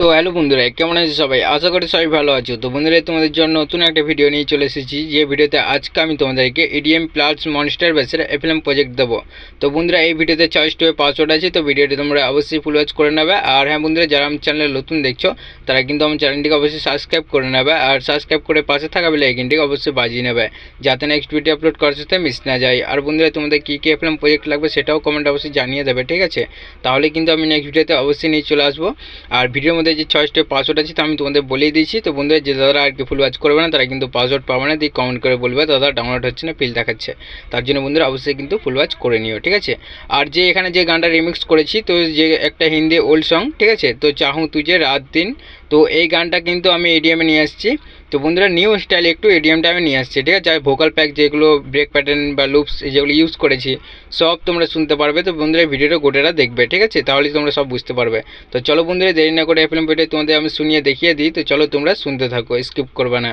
তো হ্যালো বন্ধুরা, কেমন আছে সবাই? আশা করি সবাই ভালো আছো। তো বন্ধুরা, তোমাদের জন্য নতুন একটা ভিডিও নিয়ে চলে এসেছি। যে ভিডিওতে আজকে আমি তোমাদেরকে এডিএম প্লাস মনস্টার বেসের এফএলএম প্রজেক্ট দেবো। তো বন্ধুরা, এই ভিডিওতে চয়েস টু পাসওয়ার্ড আছে, তো ভিডিওটি তোমরা অবশ্যই ফুল ওয়াচ করে নেবে। আর হ্যাঁ বন্ধুরা, যারা আমার চ্যানেলে নতুন দেখছ, তারা কিন্তু আমার চ্যানেলটিকে অবশ্যই সাবস্ক্রাইব করে নেবে। আর সাবস্ক্রাইব করে পাশে থাকা বেলে আইকনটিকে অবশ্যই বাজিয়ে নেবে, যাতে নেক্সট ভিডিও আপলোড করার সাথে মিস না যায়। আর বন্ধুরা, তোমাদের কী কী এফএলএম প্রজেক্ট লাগবে সেটাও কমেন্ট অবশ্যই জানিয়ে দেবে, ঠিক আছে? তাহলে কিন্তু আমি নেক্সট ভিডিওতে অবশ্যই নিয়ে চলে আসব। আর ভিডিওর মধ্যে যে চয়েসটা পাসওয়ার্ড আছে তো আমি তোমাদের বলেই দিয়েছি। তো বন্ধুরা, যে দাদারা আর কি ফুল ওয়াচ করবে না, তারা কিন্তু পাসওয়ার্ড পাবে না। দিয়ে কমেন্ট করে বলবে, দাদা ডাউনলোড হচ্ছে না ফিল দেখাচ্ছে। তার জন্য বন্ধুরা, অবশ্যই কিন্তু ফুল ওয়াচ করে নিও, ঠিক আছে? আর যে এখানে যে গানটা রিমিক্স করেছি, তো যে একটা হিন্দি ওল্ড সং ঠিক আছে? তো চাহু তুজে রাত দিন তো এই গানটা কিন্তু আমি এডিএমে নিয়ে আসছি। তো বন্ধুরা নিউ স্টাইল একটু এডিএমটা আমি নিয়ে আসছি, ঠিক আছে? আর ভোকাল প্যাক যেগুলো ব্রেক প্যাটার্ন বা লুপস যেগুলো ইউজ করেছি, সব তোমরা শুনতে পারবে। তো বন্ধুরা ভিডিওটা গোটেটা দেখবে, ঠিক আছে? তাহলে তোমরা সব বুঝতে পারবে। তো চলো বন্ধুরা, দেরি না করে এফএম ভিডিও তোমাদের আমি শুনিয়ে দেখিয়ে দিই। তো চলো তোমরা শুনতে থাকো স্কিপ করবে না।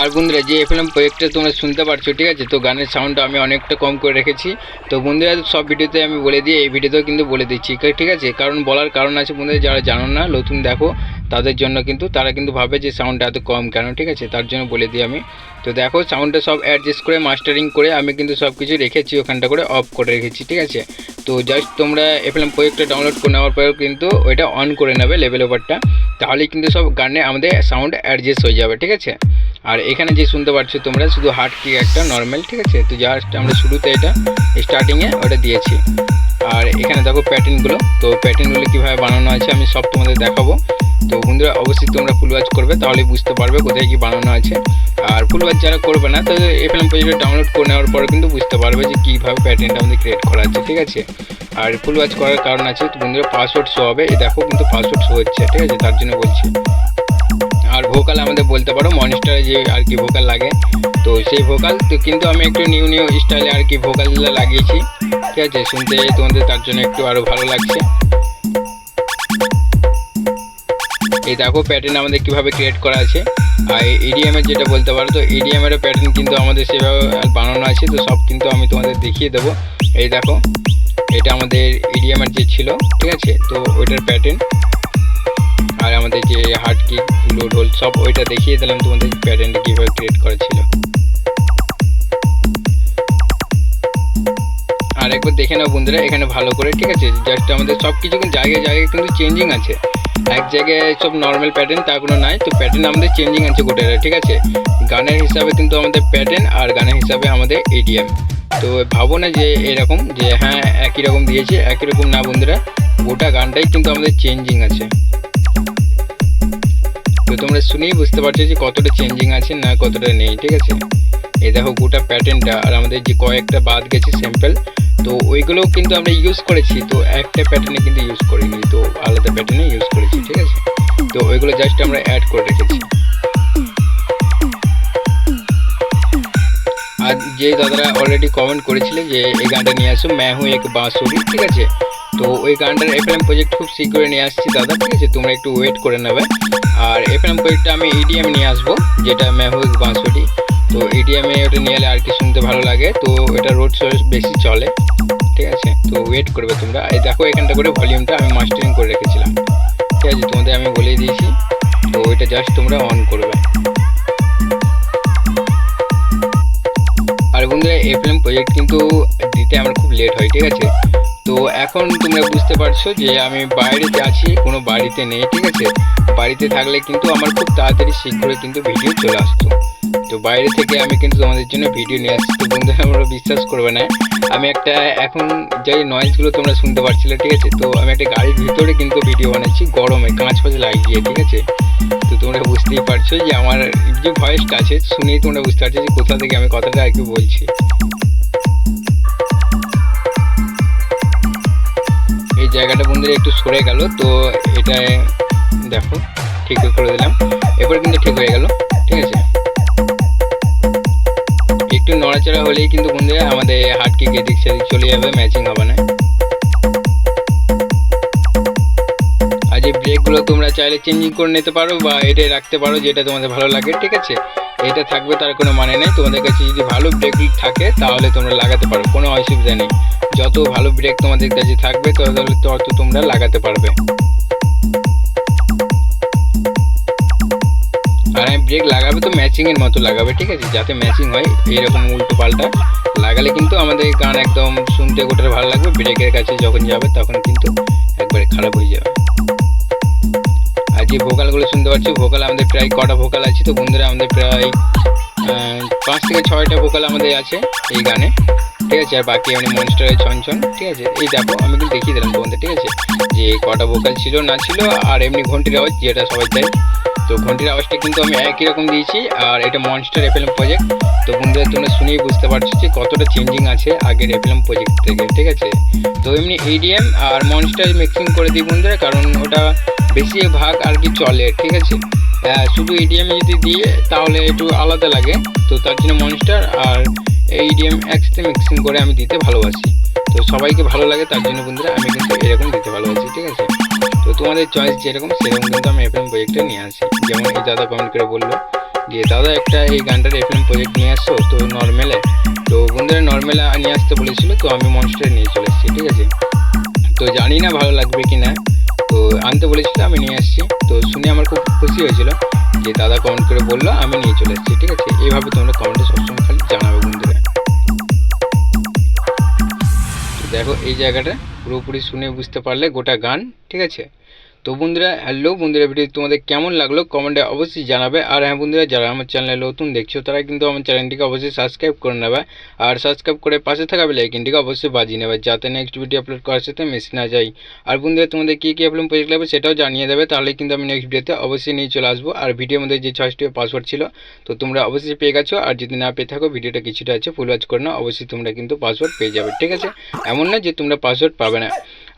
আর বন্ধুরা, যে এফএলএম প্রজেক্টটা তোমরা শুনতে পারছ, ঠিক আছে? তো গানের সাউন্ডটা আমি অনেকটা কম করে রেখেছি। তো বন্ধুরা, সব ভিডিওতে আমি বলে দিই, এই ভিডিওতেও কিন্তু বলে দিচ্ছি ঠিক আছে? কারণ বলার কারণ আছে বন্ধুরা, যারা জানো না, নতুন দেখো, তাদের জন্য কিন্তু, তারা কিন্তু ভাবে যে সাউন্ডটা এত কম কেন, ঠিক আছে? তার জন্য বলে দিই আমি। তো দেখো সাউন্ডটা সব অ্যাডজাস্ট করে মাস্টারিং করে, আমি কিন্তু সব কিছু রেখেছি, ওখানটা করে অফ করে রেখেছি, ঠিক আছে? তো জাস্ট তোমরা এফএলএম প্রজেক্টটা ডাউনলোড করে নেওয়ার পরেও কিন্তু ওইটা অন করে নেবে লেভেল ওভারটা তাহলে কিন্তু সব গানে আমাদের সাউন্ড অ্যাডজাস্ট হয়ে যাবে, ঠিক আছে? আর এখানে যে শুনতে পারছ তোমরা, শুধু হার্ট কি একটা নর্মাল ঠিক আছে? তো জাস্ট আমরা শুরুতে এটা স্টার্টিংয়ে ওটা দিয়েছি। আর এখানে দেখো প্যাটার্নগুলো তো প্যাটার্নগুলো কীভাবে বানানো আছে আমি সব তোমাদের দেখাবো। তো বন্ধুরা, অবশ্যই তোমরা ফুল ওয়াচ করবে, তাহলে বুঝতে পারবে কোথায় কী বানানো আছে। আর ফুল ওয়াচ যারা করবে না তো এফএলএম প্রজেক্টটা ডাউনলোড করে নেওয়ার পরে কিন্তু বুঝতে পারবে যে কীভাবে প্যাটার্নটা আমাদের ক্রিয়েট করা আছে, ঠিক আছে? আর ফুল ওয়াচ করার কারণ আছে, তো বন্ধুরা পাসওয়ার্ড শো হবে দেখো কিন্তু পাসওয়ার্ড শো হচ্ছে, ঠিক আছে? তার জন্য বলছি। আর ভোকাল আমাদের বলতে পারো মনিস্টারে যে আর কি ভোকাল লাগে। তো সেই ভোকাল তো কিন্তু আমি একটু নিউ নিউ স্টাইলে আর কি ভোকালগুলো লাগিয়েছি। ঠিক আছে, শুনতে তোমাদের তার জন্য একটু আরও ভালো লাগছে। এই দেখো প্যাটার্ন আমাদের কীভাবে ক্রিয়েট করা আছে। আর ইডিএম এর যেটা বলতে পারো, তো ইডিএম এর প্যাটার্ন কিন্তু আমাদের সেভাবে বানানো আছে, তো সব কিন্তু আমি তোমাদের দেখিয়ে দেবো। এই দেখো, এটা আমাদের ইডিএম এর যে ছিল, ঠিক আছে, তো ওইটার প্যাটার্ন আর আমাদের যে হার্ড কিক হোল সব ওইটা দেখিয়ে দিলাম তোমাদের প্যাটার্নটা কীভাবে ক্রিয়েট করা ছিল আর একবার দেখে নাও বন্ধুরা, এখানে ভালো করে, ঠিক আছে? জাস্ট আমাদের সব কিছু কিন্তু জায়গায় জায়গায় কিন্তু চেঞ্জিং আছে। এক জায়গায় সব নর্মাল প্যাটার্ন তা কোনো নাই, তো প্যাটার্ন আমাদের চেঞ্জিং আছে গোটাটা ঠিক আছে? গানের হিসাবে কিন্তু আমাদের প্যাটার্ন আর গানের হিসাবে আমাদের এডিএম তো ভাবো না যে এরকম, যে হ্যাঁ একই রকম দিয়েছে, একই রকম না বন্ধুরা, গোটা গানটাই কিন্তু আমাদের চেঞ্জিং আছে। তোমরা শুনেই বুঝতে পারছ যে কতটা চেঞ্জিং আছে না কতটা নেই, ঠিক আছে? এই দেখো গোটা প্যাটার্নটা আর আমাদের যে কয়েকটা বাদ গেছে স্যাম্পল তো ওইগুলোও কিন্তু আমরা ইউজ করেছি, তো একটা প্যাটার্নে কিন্তু ইউজ করিনি, তো আলাদা প্যাটার্নে ইউজ করেছি, ঠিক আছে? তো ওইগুলো জাস্ট আমরা অ্যাড করে রেখেছি। আর যে দাদারা অলরেডি কমেন্ট করেছিলে যে এই গানটা নিয়ে আসো, ম্যা হুঁ এক বাঁশুরি, ঠিক আছে? তো ওই গানটার এফএম প্রজেক্ট খুব শীঘ্রই নিয়ে আসছি দাদা, ঠিক আছে? তোমরা একটু ওয়েট করে নেবে। আর এফএম প্রজেক্টটা আমি ইডিএম নিয়ে আসব, যেটা এক বাঁশুরি তো ইডিএমে ওটা নিয়ে এলে আর কি শুনতে ভালো লাগে। তো এটা রোড শো বেশি চলে, ঠিক আছে? তো ওয়েট করবে তোমরা। এই দেখো, এখানটা করে ভলিউমটা আমি মাস্টারিং করে রেখেছিলাম। ঠিক আছে? তোমাদের আমি বলে দিয়েছি। তো ওইটা জাস্ট তোমরা অন করবে। আর বন্ধুরা এফএম প্রজেক্ট কিন্তু দিতে আমার খুব লেট হয়, ঠিক আছে? তো এখন তোমরা বুঝতে পারছ যে আমি বাইরেতে আছি কোনো বাড়িতে নেই, ঠিক আছে? বাড়িতে থাকলে কিন্তু আমার খুব তাড়াতাড়ি শীঘ্রই কিন্তু ভিডিও চলে আসতো। তো বাইরে থেকে আমি কিন্তু তোমাদের জন্য ভিডিও নিয়ে আসছি। তো বন্ধুরা আমরা বিশ্বাস করবে না। আমি একটা এখন যে নয়েজগুলো তোমরা শুনতে পারছিলে, ঠিক আছে? তো আমি একটা গাড়ির ভিতরে কিন্তু ভিডিও বানাচ্ছি গরমে কাঁচ ফাঁচ লাগিয়ে, ঠিক আছে? তো তোমরা বুঝতেই পারছ যে আমার যে ভয়েসটা আছে, শুনেই তোমরা বুঝতে পারছ যে কোথা থেকে আমি কথাটা আর কি বলছি। এই জায়গাটা বন্ধুরা একটু সরে গেল, তো এটা দেখো, ঠিক করে দিলাম। এরপর কিন্তু ঠিক হয়ে গেল, ঠিক আছে? একটু নড়াচড়া হলেই কিন্তু বন্ধুরা আমাদের হাট কিক এদিক সেদিক চলে যাবে ম্যাচিং হবে না। আর যে ব্রেকগুলো তোমরা চাইলে চেঞ্জিং করে নিতে পারো বা এটাই রাখতে পারো যেটা তোমাদের ভালো লাগে, ঠিক আছে? এটা থাকবে তার কোনো মানে নেই। তোমাদের কাছে যদি ভালো ব্রেক থাকে তাহলে তোমরা লাগাতে পারো, কোনো অসুবিধা নেই। যত ভালো ব্রেক তোমাদের কাছে থাকবে তত তোমরা লাগাতে পারবে। আমি ব্রেক লাগাবে তো ম্যাচিংয়ের মতো লাগাবে, ঠিক আছে? যাতে ম্যাচিং হয় এরকম উল্টো পাল্টা লাগালে কিন্তু আমাদের গান একদম শুনতে গোটার ভালো লাগবে ব্রেকের কাছে যখন যাবে তখন কিন্তু একবারে খারাপ হয়ে যাবে। আর যে ভোকালগুলো শুনতে পাচ্ছি, ভোকাল আমাদের প্রায় কটা ভোকাল আছে, তো বন্ধুরা আমাদের প্রায় পাঁচ থেকে ছয়টা ভোকাল আমাদের আছে এই গানে, ঠিক আছে? আর বাকি এমনি মনস্টারের ছনছন, ঠিক আছে? এই দেখো, আমি কিন্তু দেখিয়ে দিলাম তোমাদের, ঠিক আছে? যে কটা ভোকাল ছিল, না ছিল, আর এমনি ঘন্টির আওয়াজ যেটা সবাই দেয় তো ঘন্টির আওয়াজটা কিন্তু আমি একই রকম দিয়েছি আর এটা মনস্টার এফএলএম প্রজেক্ট তো বন্ধুরা তোমরা শুনেই বুঝতে পারছ যে কতটা চেঞ্জিং আছে আগের এফএলএম প্রজেক্ট থেকে ঠিক আছে? তো এমনি এডিএম আর মনস্টার মিক্সিং করে দিই বন্ধুরা কারণ ওটা বেশি ভাগ আর কি চলে ঠিক আছে? আহ, শুধু এডিএম যদি দিয়ে তাহলে একটু আলাদা লাগে। তো তার জন্য মনস্টার আর এইডিএম একসাথে মিক্সিং করে আমি দিতে ভালোবাসি। তো সবাইকে ভালো লাগে তার জন্য বন্ধুরা আমি কিন্তু এরকম দিতে ভালোবাসি ঠিক আছে? তো তোমাদের চয়েস যেরকম, সেরকম কিন্তু আমি এফএম প্রজেক্টটা নিয়ে আসি। যেমন এই দাদা কমেন্ট করে বলল যে, দাদা, একটা এই গানটার এফএম প্রজেক্ট নিয়ে আসছো, তো নর্মেলে তো বন্ধুরা নর্মেলে নিয়ে আসতে বলেছিল, তো আমি মনস্টার নিয়ে চলে এসেছি, ঠিক আছে? তো জানি না ভালো লাগবে কি না তো আনতে বলেছিল, আমি নিয়ে আসছি। তো শুনে আমার খুব খুশি হয়েছিল যে, দাদা কমেন্ট করে বলল, আমি নিয়ে চলে এসেছি, ঠিক আছে? এইভাবে তোমরা কমেন্টে সবসময় খালি জানাবে বন্ধুরা। দেখো এই জায়গাটা পুরোপুরি শুনে বুঝতে পারলে গোটা গান ঠিক আছে? তো বন্ধুরা হ্যালো বন্ধুরা ভিডিও তোমাদের কেমন লাগল কমেন্টে অবশ্যই জানাবে। আর হ্যাঁ বন্ধুরা, যারা আমার চ্যানেলে নতুন দেখছ, তারা কিন্তু আমার চ্যানেলটিকে অবশ্যই সাবস্ক্রাইব করে নেবে। আর সাবস্ক্রাইব করে পাশে থাকা বেলাইকিনটিকে অবশ্যই বাজিয়ে নেবে, যাতে নেক্সট ভিডিও আপলোড করার সাথে মিস না যায় আর বন্ধুরা, তোমাদের কী কী অ্যাপ্লম প্রজেক্ট লাগবে সেটাও জানিয়ে দেবে, তাহলে কিন্তু আমি নেক্সট ভিডিওতে অবশ্যই নিয়ে চলে আসব। আর ভিডিওর মধ্যে যে ছয়টি পাসওয়ার্ড ছিল, তো তোমরা অবশ্যই পেয়ে গেছো। আর যদি না পেয়ে থাকো ভিডিওটা কিছুটা আছে ফুল ওয়াচ করে নাও, অবশ্যই তোমরা কিন্তু পাসওয়ার্ড পেয়ে যাবে, ঠিক আছে? এমন না যে তোমরা পাসওয়ার্ড পাবে না।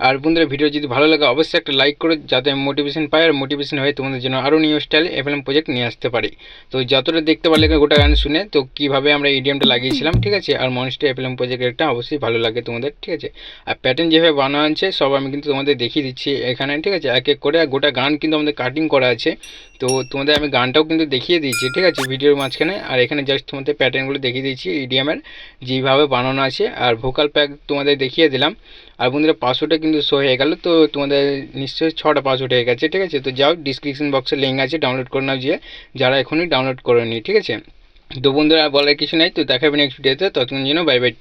আর বন্ধুরা, ভিডিও যদি ভালো লাগে, অবশ্যই একটা লাইক করে যাতে আমি মোটিভেশন পাই আর মোটিভেশন হয়ে তোমাদের জন্য আরও নিউ স্টাইল এফএলএম প্রজেক্ট নিয়ে আসতে পারি। তো যতটা দেখতে পারলে গোটা গান শুনে, তো কীভাবে আমরা ইডিএমটা লাগিয়েছিলাম, ঠিক আছে? আর মনস্টার এফএলএম প্রজেক্টেরটা অবশ্যই ভালো লাগে তোমাদের, ঠিক আছে? আর প্যাটার্ন যেভাবে বানানো আছে সব আমি কিন্তু তোমাদের দেখিয়ে দিচ্ছি এখানে, ঠিক আছে? এক এক করে গোটা গান কিন্তু আমাদের কাটিং করা আছে। তো তোমাদের আমি গানটাও কিন্তু দেখিয়ে দিয়েছি ঠিক আছে? ভিডিওর মাঝখানে। আর এখানে জাস্ট তোমাদের প্যাটার্নগুলো দেখিয়ে দিয়েছি ইডিএমের যেভাবে বানানো আছে। আর ভোকাল প্যাক তোমাদের দেখিয়ে দিলাম। আর বন্ধুরা পাসওয়ার্ডটা কিন্তু শো হয়ে গেল। তো তোমাদের নিশ্চয়ই ছটা পাসওয়ার্ড হয়ে গেছে, ঠিক আছে? তো যাও ডিসক্রিপশন বক্সে লিঙ্ক আছে ডাউনলোড করে নাও যে যারা এখনই ডাউনলোড করে নি ঠিক আছে? তো বন্ধুরা বলার কিছু নাই, তো দেখাবে নেক্সট ভিডিওতে ততক্ষণ জন্য বাই বাই